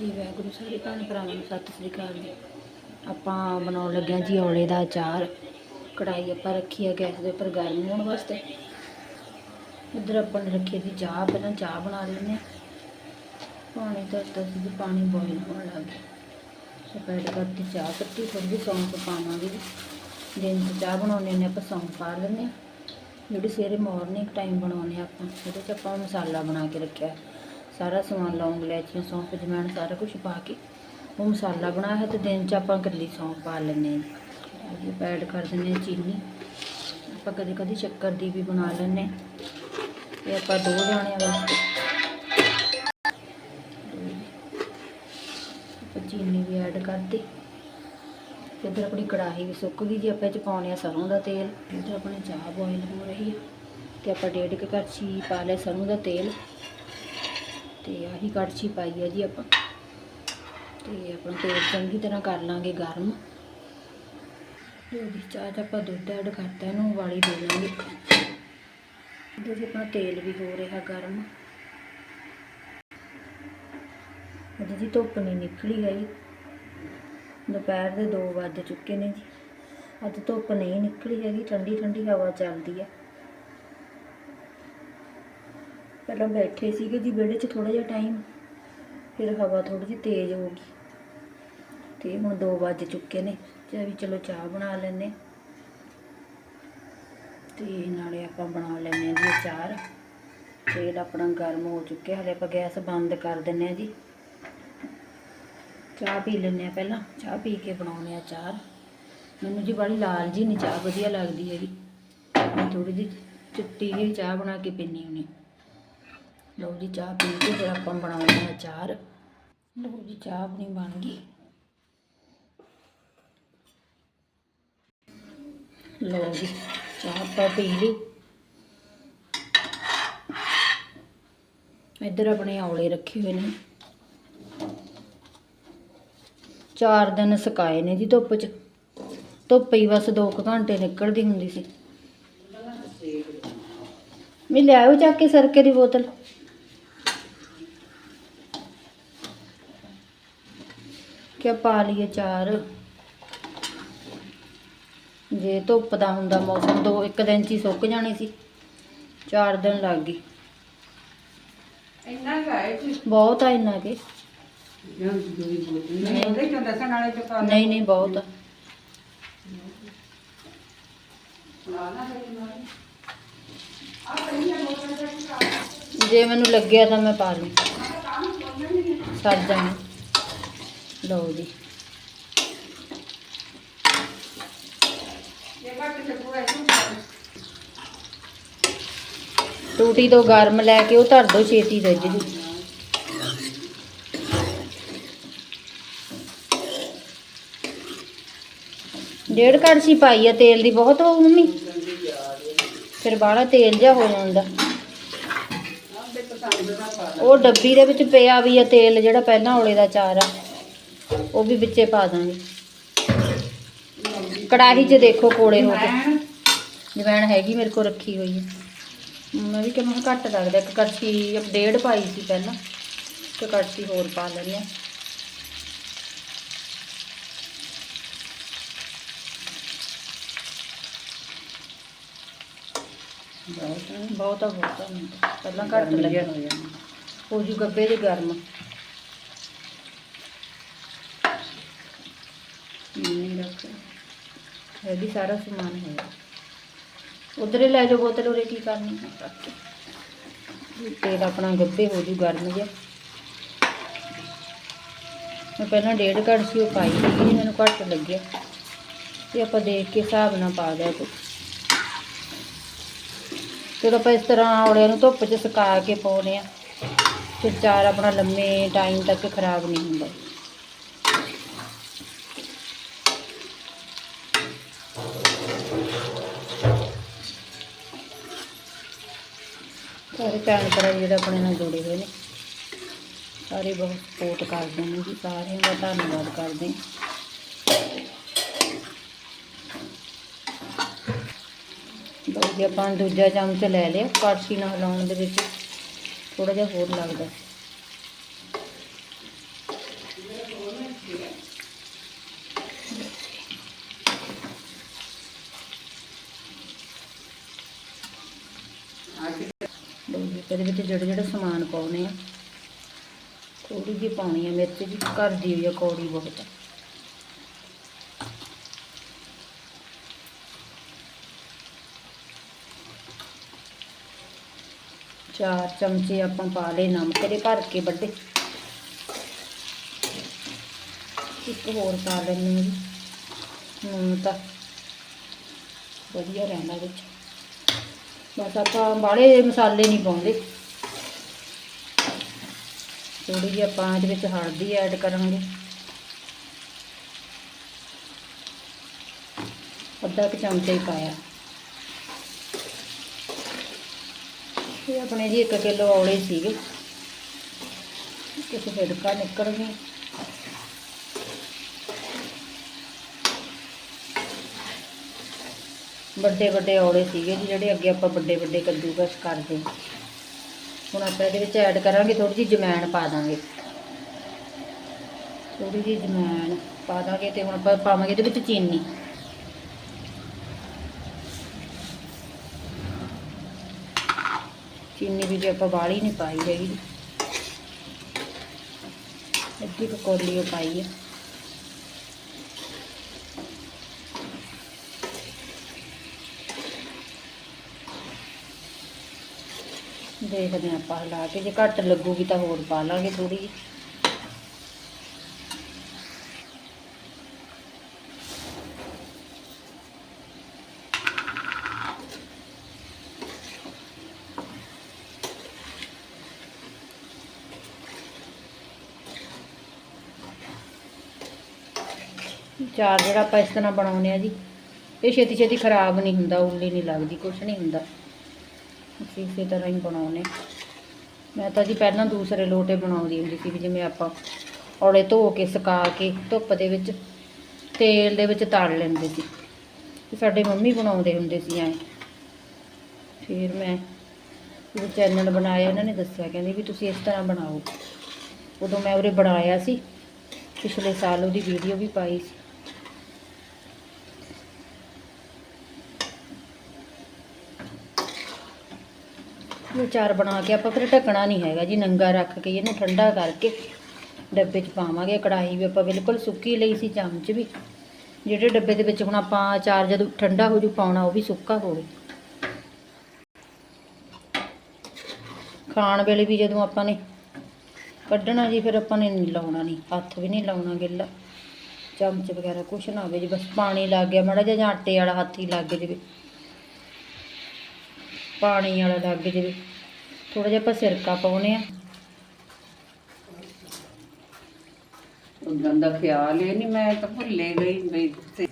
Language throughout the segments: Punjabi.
ਜੀ, ਵਾਹਿਗੁਰੂ ਸਾਰੇ ਭੈਣ ਭਰਾਵਾਂ ਨੂੰ ਸਤਿ ਸ੍ਰੀ ਅਕਾਲ ਜੀ। ਆਪਾਂ ਬਣਾਉਣ ਲੱਗੇ ਹਾਂ ਜੀ ਔਲੇ ਦਾ ਅਚਾਰ। ਕੜਾਈ ਆਪਾਂ ਰੱਖੀ ਹੈ ਗੈਸ ਦੇ ਉੱਪਰ ਗਰਮ ਹੋਣ ਵਾਸਤੇ। ਇੱਧਰ ਆਪਾਂ ਨੇ ਰੱਖੀ ਦੀ ਚਾਹ, ਪਹਿਲਾਂ ਚਾਹ ਬਣਾ ਲੈਂਦੇ ਹਾਂ। ਪਾਣੀ ਧਰਤਾ ਸੀ ਜੀ ਪਾਣੀ ਬੋਇਲ ਹੋਣ ਲੱਗ ਗਿਆ। ਆਪਾਂ ਐਡ ਕਰਤੀ ਚਾਹ ਪੱਤੀ ਥੋੜੀ ਜਿਹੀ ਸੌਂਫ ਪਾਵਾਂਗੇ ਜੀ। ਦਿਨ 'ਚ ਚਾਹ ਬਣਾਉਂਦੇ ਨੇ ਆਪਾਂ ਸੌਂਫ ਪਾ ਲੈਂਦੇ ਹਾਂ। ਜਿਹੜੀ ਸਵੇਰੇ ਮਾਰਨਿੰਗ ਟਾਈਮ ਬਣਾਉਂਦੇ ਹਾਂ ਆਪਾਂ, ਉਹਦੇ 'ਚ ਆਪਾਂ ਮਸਾਲਾ ਬਣਾ ਕੇ ਰੱਖਿਆ। ਸਾਰਾ ਸਮਾਨ ਲੌਂਗ ਇਲਾਇਚੀਆਂ ਸੌਂਫ ਜਮੈਣ ਸਾਰਾ ਕੁਝ ਪਾ ਕੇ ਉਹ ਮਸਾਲਾ ਬਣਾਇਆ ਹੈ ਤੇ ਦਿਨ 'ਚ ਆਪਾਂ ਇਕੱਲੀ ਸੌਂਫ ਪਾ ਲੈਂਦੇ ਹਾਂ। ਜੀ ਆਪਾਂ ਐਡ ਕਰ ਦਿੰਦੇ ਹਾਂ ਚੀਨੀ। ਆਪਾਂ ਕਦੇ ਕਦੇ ਸ਼ੱਕਰ ਦੀ ਵੀ ਬਣਾ ਲੈਂਦੇ ਹਾਂ। ਇਹ ਆਪਾਂ ਦੋ ਜਾਣਿਆਂ ਵਾਸਤੇ। ਚੀਨੀ ਵੀ ਐਡ ਕਰਤੀ। ਤੇ ਇੱਧਰ ਆਪਣੀ ਕੜਾਹੀ ਵੀ ਸੁੱਕ ਗਈ ਜੀ। ਆਪਾਂ ਇਹ ਚ ਪਾਉਣੇ ਆ ਸਰੋਂ ਦਾ ਤੇਲ। ਇੱਧਰ ਆਪਣੀ ਚਾਹ ਬੋਇਲ ਹੋ ਰਹੀ ਹੈ ਤੇ ਆਪਾਂ ਡੇਢ ਕੁ ਕੜਛੀ ਪਾ ਲਿਆ ਸਰੋਂ ਦਾ ਤੇਲ। ਤੇ ਆਹੀ ਕੜਛੀ ਪਾਈ ਹੈ ਜੀ ਆਪਾਂ। ਤੇ ਆਪਾਂ ਤੇਲ ਚੰਗੀ ਤਰ੍ਹਾਂ ਕਰ ਲਾਂਗੇ ਗਰਮ। ਲਓ ਜੀ ਚਾਹ ਆਪਾਂ ਦੁੱਧ ਐਡ ਕਰਤਾ, ਇਹਨੂੰ ਉਬਾਲੀ ਦੇ ਲਾਂਗੇ। ਇੱਧਰ ਜੀ ਆਪਣਾ ਤੇਲ ਵੀ ਹੋ ਰਿਹਾ ਗਰਮ। ਅੱਜ ਜੀ ਧੁੱਪ ਨਹੀਂ ਨਿਕਲੀ ਗਈ ਦੁਪਹਿਰ ਦੇ 2 ਵੱਜ ਚੁੱਕੇ ਨੇ ਜੀ। ਅੱਜ ਧੁੱਪ ਨਹੀਂ ਨਿਕਲੀ ਹੈਗੀ ਠੰਡੀ ਠੰਡੀ ਹਵਾ ਚੱਲਦੀ ਹੈ ਪਹਿਲਾਂ ਬੈਠੇ ਸੀਗੇ ਜੀ ਵਿਹੜੇ 'ਚ ਥੋੜਾ ਜਿਹਾ ਟਾਈਮ ਫਿਰ ਹਵਾ ਥੋੜੀ ਜਿਹੀ ਤੇਜ਼ ਹੋ ਗਈ। ਤੇ ਹੁਣ 2 ਵੱਜ ਚੁੱਕੇ ਨੇ, ਤੇ ਵੀ ਚਲੋ ਚਾਹ ਬਣਾ ਲੈਨੇ ਹਾਂ। ਤੇ ਨਾਲੇ ਆਪਾਂ ਬਣਾ ਲੈਨੇ ਆ ਜੀ ਅਚਾਰ। ਤੇਲ ਆਪਣਾ ਗਰਮ ਹੋ ਚੁੱਕਿਆ, ਹਲੇ ਆਪਾਂ ਗੈਸ ਬੰਦ ਕਰ ਦਿੰਨੇ ਆ ਜੀ। ਚਾਹ ਪੀ ਲੈਂਦੇ ਆ ਪਹਿਲਾਂ, ਚਾਹ ਪੀ ਕੇ ਬਣਾਉਂਦੇ ਆ ਚਾਰ ਮੈਨੂੰ ਜੀ ਬੜੀ ਲਾਲ ਜੀ ਨਹੀਂ ਚਾਹ ਵਧੀਆ ਲੱਗਦੀ ਹੈਗੀ। ਮੈਂ ਥੋੜੀ ਜਿਹੀ ਚਿੱਟੀ ਜਿਹੀ ਚਾਹ ਬਣਾ ਕੇ ਪੀਂਦੀ ਹੁੰਦੀ ਲਓ ਜੀ ਚਾਹ ਪੀ ਕੇ ਫਿਰ ਆਪਾਂ ਬਣਾਉਂਦੇ ਆ ਚਾਰ ਲਓ ਜੀ ਚਾਹ ਆਪਣੀ ਬਣ ਗਈ। ਲਓ ਜੀ ਚਾਹ ਆਪਾਂ ਪੀ ਲਈ। ਇੱਧਰ ਆਪਣੇ ਔਲੇ ਰੱਖੇ ਹੋਏ ਨੇ। ਚਾਰ ਦਿਨ ਸੁਕਾਏ ਨੇ ਜੀ ਧੁੱਪ 'ਚ। ਧੁੱਪ ਹੀ ਬਸ 2 ਘੰਟੇ ਨਿਕਲਦੀ ਹੁੰਦੀ ਸੀ। ਮੈਂ ਲਿਆਇਓ ਚੱਕ ਕੇ ਸਰਕੇ ਦੀ ਬੋਤਲ। ਕਿਆ ਪਾ ਲਈਏ ਚਾਰ। ਜੇ ਧੁੱਪ ਦਾ ਹੁੰਦਾ ਮੌਸਮ ਦੋ ਇੱਕ ਦਿਨ 'ਚ ਹੀ ਸੁੱਕ ਜਾਣੀ ਸੀ। ਚਾਰ ਦਿਨ ਲੱਗ ਗਈ ਇੰਨਾ ਗਾਇ ਬਹੁਤ ਆ ਇੰਨਾ ਕੇ। ਨਹੀਂ ਨਹੀਂ ਬਹੁਤ ਆ। ਆ ਜੇ ਮੈਨੂੰ ਲੱਗਿਆ ਤਾਂ ਮੈਂ ਪਾ ਲਈ ਸਰ ਜਾਣਾ। ਲਓ ਜੀ। ਟੂਟੀ ਤੋਂ ਗਰਮ ਲੈ ਕੇ ਉਹ ਧਰ ਦੋ ਛੇਤੀ ਰੱਜ ਜੂ ਡੇਢ ਕੜਛੀ ਪਾਈ ਆ ਤੇਲ ਦੀ ਬਹੁਤ ਹੋ ਮੰਮੀ। ਫਿਰ ਬਾਹਲਾ ਤੇਲ ਜਿਹਾ ਹੋ ਜਾਂਦਾ। ਦਾ ਉਹ ਡੱਬੀ ਦੇ ਵਿੱਚ ਪਿਆ ਵੀ ਆ ਤੇਲ ਜਿਹੜਾ ਪਹਿਲਾਂ ਔਲੇ ਦਾ ਚਾਰ ਆ। ਉਹ ਵੀ ਵਿੱਚੇ ਪਾ ਦਾਂਗੇ। ਕੜਾਹੀ 'ਚ ਦੇਖੋ ਕੋੜੇ ਹੋ ਮੈਂ ਜਵੈਣ ਹੈਗੀ ਮੇਰੇ ਕੋਲ ਰੱਖੀ ਹੋਈ ਹੈ। ਮੈਂ ਵੀ ਕਿਵੇਂ ਘੱਟ ਲੱਗਦਾ ਇੱਕ ਕੜਛੀ ਡੇਢ ਪਾਈ ਸੀ ਪਹਿਲਾਂ। ਤੇ ਕੜਛੀ ਹੋਰ ਪਾ ਲੈਂਦੇ ਹਾਂ। ਬਹੁਤ ਬਹੁਤਾ ਪਹਿਲਾਂ ਘੱਟ ਲੱਗਿਆ ਜਿਹਾ ਹੋ ਜਾਣਾ ਹੋ ਜੂ ਗੱਬੇ ਦੇ ਗਰਮ। ਨਹੀਂ ਰੱਖ ਇਹ ਵੀ ਸਾਰਾ ਸਮਾਨ ਹੈ ਉਧਰੇ ਲੈ ਜਾਓ ਬੋਤਲ, ਉਰੇ ਕੀ ਕਰਨੀ? ਤੇਲ ਆਪਣਾ ਗੱਬੇ ਹੋ ਜੂ ਗਰਮ ਜਿਹਾ। ਮੈਂ ਪਹਿਲਾਂ ਡੇਢ ਕੜਛੀ ਉਹ ਪਾਈ ਸੀ, ਮੈਨੂੰ ਘੱਟ ਲੱਗਿਆ। ਤੇ ਆਪਾਂ ਦੇਖ ਕੇ ਹਿਸਾਬ ਨਾਲ ਪਾ ਦਿਆ ਕੁਝ ਜਦੋਂ ਆਪਾਂ ਇਸ ਤਰ੍ਹਾਂ ਔਲਿਆਂ ਨੂੰ ਧੁੱਪ 'ਚ ਸੁਕਾ ਕੇ ਪਾਉਨੇ ਆ ਫਿਰ ਚਾਰ ਆਪਣਾ ਲੰਮੇ ਟਾਈਮ ਤੱਕ ਖਰਾਬ ਨਹੀਂ ਹੁੰਦਾ। ਸਾਰੇ ਭੈਣ ਭਰਾ ਜਿਹੜੇ ਆਪਣੇ ਨਾਲ ਜੁੜੇ ਹੋਏ ਨੇ, ਸਾਰੇ ਬਹੁਤ ਸਪੋਰਟ ਕਰਦੇ ਨੇ ਜੀ, ਸਾਰਿਆਂ ਦਾ ਧੰਨਵਾਦ ਕਰਦੇ ਹਾਂ। ਆਪਾਂ ਦੂਜਾ ਚਮਚ ਲੈ ਲਿਆ, ਕੜਛੀ ਨਾਲ ਲਾਉਣ ਦੇ ਵਿੱਚ ਥੋੜਾ ਜਿਹਾ ਹੋਰ ਲੱਗਦਾ। ਇਹਦੇ ਵਿੱਚ ਜਿਹੜੇ ਜਿਹੜੇ ਸਮਾਨ ਪਾਉਣੇ ਆ ਥੋੜੀ ਜਿਹੀ ਪਾਉਣੀ ਆ ਮਿਰਚ ਵੀ ਘਰ ਦੀ ਹੋਈ ਆ ਕੌੜੀ ਬਹੁਤ। ਚਾਰ ਚਮਚੇ ਆਪਾਂ ਪਾ ਲਏ ਨਮਕ ਦੇ ਭਰ ਕੇ ਵੱਡੇ। ਇੱਕ ਹੋਰ ਪਾ ਲੈਂਦੇ ਹਾਂ ਨੂਨ ਤਾਂ ਵਧੀਆ ਰਹਿੰਦਾ ਵਿੱਚ। ਬਸ ਆਪਾਂ ਬਾਹਲੇ ਮਸਾਲੇ ਨਹੀਂ ਪਾਉਂਦੇ। ਥੋੜੀ ਜਿਹੀ ਆਪਾਂ ਇਹਦੇ ਵਿੱਚ ਹਲਦੀ ਐਡ ਕਰਾਂਗੇ। ਅੱਧਾ ਕੁ ਚਮਚਾ ਹੀ ਪਾਇਆ। ਇਹ ਆਪਣੇ ਜੀ 1 ਕਿਲੋ ਔਲੇ ਸੀਗੇ। ਕਿਸੇ ਫਿੜਕਾ ਨਿਕਲ ਗਈ ਵੱਡੇ ਵੱਡੇ ਔਲੇ ਸੀਗੇ ਜੀ, ਜਿਹੜੇ ਅੱਗੇ ਆਪਾਂ ਵੱਡੇ ਵੱਡੇ ਕੱਦੂਕਸ ਕਰਦੇ। ਹਾਂ। ਹੁਣ ਆਪਾਂ ਇਹਦੇ ਵਿੱਚ ਐਡ ਕਰਾਂਗੇ ਥੋੜੀ ਜਿਹੀ ਜਮੈਣ ਪਾ ਦਾਂਗੇ। ਥੋੜੀ ਜਿਹੀ ਜਮੈਣ ਪਾ ਦਾਂਗੇ ਤੇ ਹੁਣ ਆਪਾਂ ਪਾਵਾਂਗੇ ਇਹਦੇ ਵਿੱਚ ਚੀਨੀ। ਚੀਨੀ ਵੀ ਜੇ ਆਪਾਂ ਬਾਹਲੀ ਨਹੀਂ ਪਾਈ ਹੈਗੀ। ਅੱਧੀ ਕੁ ਪਾਈ ਹੈ ਦੇਖਦੇ ਹਾਂ ਆਪਾਂ ਲਾ ਕੇ, ਜੇ ਘੱਟ ਲੱਗੂਗੀ ਤਾਂ ਹੋਰ ਪਾ ਲਾਂਗੇ ਥੋੜੀ ਜਿਹੀ। ਚਾਰ ਜਿਹੜਾ ਆਪਾਂ ਇਸ ਤਰ੍ਹਾਂ ਬਣਾਉਂਦੇ ਆ ਜੀ, ਇਹ ਛੇਤੀ ਛੇਤੀ ਖਰਾਬ ਨਹੀਂ ਹੁੰਦਾ, ਉੱਲੀ ਨਹੀਂ ਲੱਗਦੀ, ਕੁਛ ਨਹੀਂ ਹੁੰਦਾ। ਅਸੀਂ ਇਸੇ ਤਰ੍ਹਾਂ ਹੀ ਬਣਾਉਨੇ ਮੈਂ ਤਾਂ ਜੀ ਪਹਿਲਾਂ ਦੂਸਰੇ ਲੋਟੇ ਬਣਾਉਂਦੀ ਹੁੰਦੀ ਸੀ ਵੀ ਜਿਵੇਂ ਆਪਾਂ ਔਲੇ ਧੋ ਕੇ, ਸੁਕਾ ਕੇ ਧੁੱਪ ਦੇ ਵਿੱਚ, ਤੇਲ ਦੇ ਵਿੱਚ ਤਲ ਲੈਂਦੇ ਸੀ। ਸਾਡੇ ਮੰਮੀ ਬਣਾਉਂਦੇ ਹੁੰਦੇ ਸੀ ਐਂ। ਫਿਰ ਮੈਂ ਉਹ ਚੈਨਲ ਬਣਾਇਆ, ਇਹਨਾਂ ਨੇ ਦੱਸਿਆ, ਕਹਿੰਦੇ ਵੀ ਤੁਸੀਂ ਇਸ ਤਰ੍ਹਾਂ ਬਣਾਓ। ਉਦੋਂ ਮੈਂ ਉਰੇ ਬਣਾਇਆ ਸੀ, ਪਿਛਲੇ ਸਾਲ ਉਹਦੀ ਵੀਡੀਓ ਵੀ ਪਾਈ ਸੀ। ਇਹ ਚਾਰ ਬਣਾ ਕੇ ਆਪਾਂ ਫਿਰ ਢੱਕਣਾ ਨਹੀਂ ਹੈਗਾ ਜੀ, ਨੰਗਾ ਰੱਖ ਕੇ ਇਹਨੂੰ ਠੰਡਾ ਕਰਕੇ ਡੱਬੇ 'ਚ ਪਾਵਾਂਗੇ। ਕੜਾਹੀ ਵੀ ਆਪਾਂ ਬਿਲਕੁਲ ਸੁੱਕੀ ਲਈ ਸੀ ਚਮਚ ਵੀ। ਜਿਹੜੇ ਡੱਬੇ ਦੇ ਵਿੱਚ ਹੁਣ ਆਪਾਂ ਚਾਰ ਜਦੋਂ ਠੰਡਾ ਹੋ ਜੂ ਪਾਉਣਾ, ਉਹ ਵੀ ਸੁੱਕਾ ਹੋਵੇ। ਖਾਣ ਵੇਲੇ ਵੀ ਜਦੋਂ ਆਪਾਂ ਨੇ ਕੱਢਣਾ ਜੀ, ਫਿਰ ਆਪਾਂ ਨੇ ਲਾਉਣਾ ਨਹੀਂ, ਹੱਥ ਵੀ ਨਹੀਂ ਲਾਉਣਾ ਗਿੱਲਾ। ਚਮਚ ਵਗੈਰਾ ਕੁਛ ਨਾ ਹੋਵੇ ਜੀ, ਬਸ ਪਾਣੀ ਲੱਗ ਗਿਆ, ਮਾੜਾ ਜਿਹਾ ਜਾਂ ਆਟੇ ਵਾਲਾ ਹੱਥ ਹੀ ਲੱਗ ਜਾਵੇ। ਪਾਣੀ ਵਾਲਾ ਲੱਗ ਜਾਵੇ। ਥੋੜਾ ਜਿਹਾ ਆਪਾਂ ਸਿਰਕਾ ਪਾਉਨੇ ਆ ਉਦੋਂ ਦਾ ਖਿਆਲ ਹੀ ਨਹੀਂ ਮੈਂ ਤਾਂ ਭੁੱਲੇ ਗਈ ਬਈ ਤੇ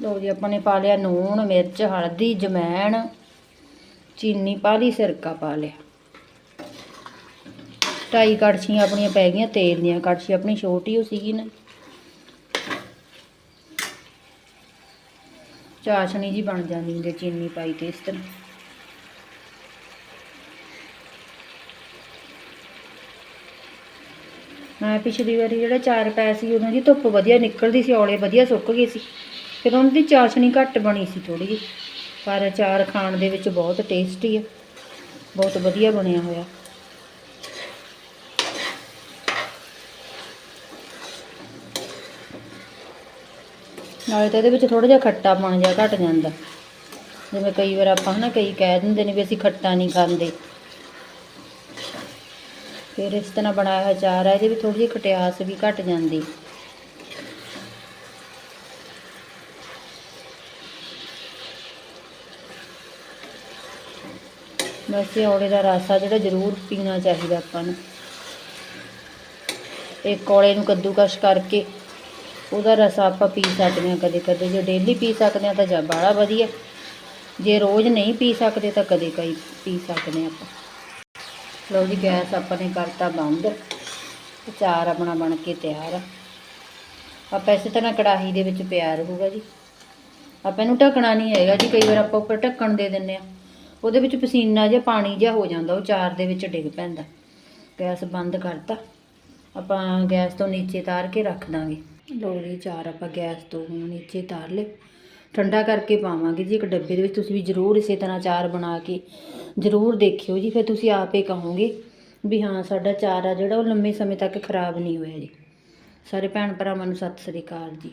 ਲੋ ਜੀ ਆਪਾਂ ਨੇ ਪਾ ਲਿਆ ਨੂਣ ਮਿਰਚ ਹਲਦੀ ਜਮੈਣ। ਚੀਨੀ ਪਾ ਲਈ ਸਿਰਕਾ ਪਾ ਲਿਆ। ਢਾਈ ਕੜਛੀਆਂ ਆਪਣੀਆਂ ਪੈ ਗਈਆਂ, ਤੇਲ ਦੀਆਂ। ਕੜਛੀ ਆਪਣੀ ਛੋਟੀ ਹੋ ਸੀਗੀ ਨਾ। ਚਾਸ਼ਣੀ ਜੀ ਬਣ ਜਾਂਦੀ ਹੁੰਦੀ ਚੀਨੀ ਪਾਈ ਤੇ ਇਸ ਤਰ੍ਹਾਂ। ਮੈਂ ਪਿਛਲੀ ਵਾਰੀ ਜਿਹੜਾ ਚਾਰ ਪੈ ਸੀ ਉਹਨਾਂ ਦੀ ਧੁੱਪ ਵਧੀਆ ਨਿਕਲਦੀ ਸੀ, ਔਲੇ ਵਧੀਆ ਸੁੱਕ ਗਏ ਸੀ। ਫਿਰ ਉਹਨਾਂ ਦੀ ਚਾਸ਼ਣੀ ਘੱਟ ਬਣੀ ਸੀ ਥੋੜੀ ਜਿਹੀ। ਪਰ ਚਾਰ ਖਾਣ ਦੇ ਵਿੱਚ ਬਹੁਤ ਟੇਸਟੀ ਹੈ ਬਹੁਤ ਵਧੀਆ ਬਣਿਆ ਹੋਇਆ। ਨਾਲੇ ਤਾਂ ਇਹਦੇ ਵਿੱਚ ਥੋੜਾ ਜਿਹਾ ਖੱਟਾ ਬਣ ਜਾ, ਘਟ ਜਾਂਦਾ। ਜਿਵੇਂ ਕਈ ਵਾਰ ਆਪਾਂ ਹਨਾ ਕਈ ਕਹਿ ਦਿੰਦੇ ਨੇ ਵੀ ਅਸੀਂ ਖੱਟਾ ਨਹੀਂ ਖਾਂਦੇ। ਫਿਰ ਇਸ ਤਰ੍ਹਾਂ ਬਣਾਇਆ ਹੋਇਆ ਚਾਰ ਹੈ ਇਹਦੇ ਵਿੱਚ ਥੋੜੀ ਜਿਹੀ ਖਟਿਆਸ ਵੀ ਘਟ ਜਾਂਦੀ। ਵੈਸੇ ਇਹ ਔਲੇ ਦਾ ਰਸ ਆ ਜਿਹੜਾ ਜ਼ਰੂਰ ਪੀਣਾ ਚਾਹੀਦਾ ਆਪਾਂ ਨੂੰ। ਇੱਕ ਔਲੇ ਨੂੰ ਕੱਦੂਕਸ਼ ਕਰਕੇ ਉਹਦਾ ਰਸ ਆਪਾਂ ਪੀ ਸਕਦੇ ਹਾਂ ਕਦੇ ਕਦੇ। ਜੇ ਡੇਲੀ ਪੀ ਸਕਦੇ ਹਾਂ ਤਾਂ ਜਾਂ ਬਾਹਲਾ ਵਧੀਆ। ਜੇ ਰੋਜ਼ ਨਹੀਂ ਪੀ ਸਕਦੇ ਤਾਂ ਕਦੇ ਕਈ ਪੀ ਸਕਦੇ ਹਾਂ ਆਪਾਂ। ਲਓ ਜੀ, ਗੈਸ ਆਪਾਂ ਨੇ ਕਰਤਾ ਬੰਦ। ਅਚਾਰ ਆਪਣਾ ਬਣ ਕੇ ਤਿਆਰ ਆ। ਆਪਾਂ ਇਸੇ ਤਰ੍ਹਾਂ ਕੜਾਹੀ ਦੇ ਵਿੱਚ ਪਿਆ ਰਹੂਗਾ ਜੀ। ਆਪਾਂ ਇਹਨੂੰ ਢੱਕਣਾ ਨਹੀਂ ਹੈਗਾ ਜੀ, ਕਈ ਵਾਰ ਆਪਾਂ ਉੱਪਰ ਢੱਕਣ ਦੇ ਦਿੰਨੇ ਆ ਉਹਦੇ ਵਿੱਚ ਪਸੀਨਾ ਜਿਹਾ ਪਾਣੀ ਜਿਹਾ ਹੋ ਜਾਂਦਾ, ਉਹ ਚਾਰ ਦੇ ਵਿੱਚ ਡਿੱਗ ਪੈਂਦਾ। ਗੈਸ ਬੰਦ ਕਰਤਾ। ਆਪਾਂ ਗੈਸ ਤੋਂ ਨੀਚੇ ਤਾਰ ਕੇ ਰੱਖ ਦਾਂਗੇ। ਲਓ ਜੀ, ਚਾਰ ਆਪਾਂ ਗੈਸ ਤੋਂ ਨੀਚੇ ਤਾਰ ਲਏ। ਠੰਡਾ ਕਰਕੇ ਪਾਵਾਂਗੇ ਜੀ ਇੱਕ ਡੱਬੇ ਦੇ ਵਿੱਚ। ਤੁਸੀਂ ਵੀ ਜ਼ਰੂਰ ਇਸੇ ਤਰ੍ਹਾਂ ਚਾਰ ਬਣਾ ਕੇ ਜ਼ਰੂਰ ਦੇਖਿਓ ਜੀ, ਫਿਰ ਤੁਸੀਂ ਆਪੇ ਕਹੋਗੇ ਵੀ ਹਾਂ, ਸਾਡਾ ਚਾਰ ਆ ਜਿਹੜਾ ਉਹ ਲੰਮੇ ਸਮੇਂ ਤੱਕ ਖਰਾਬ ਨਹੀਂ ਹੋਇਆ ਜੀ। ਸਾਰੇ ਭੈਣ ਭਰਾਵਾਂ ਨੂੰ ਸਤਿ ਸ੍ਰੀ ਅਕਾਲ ਜੀ।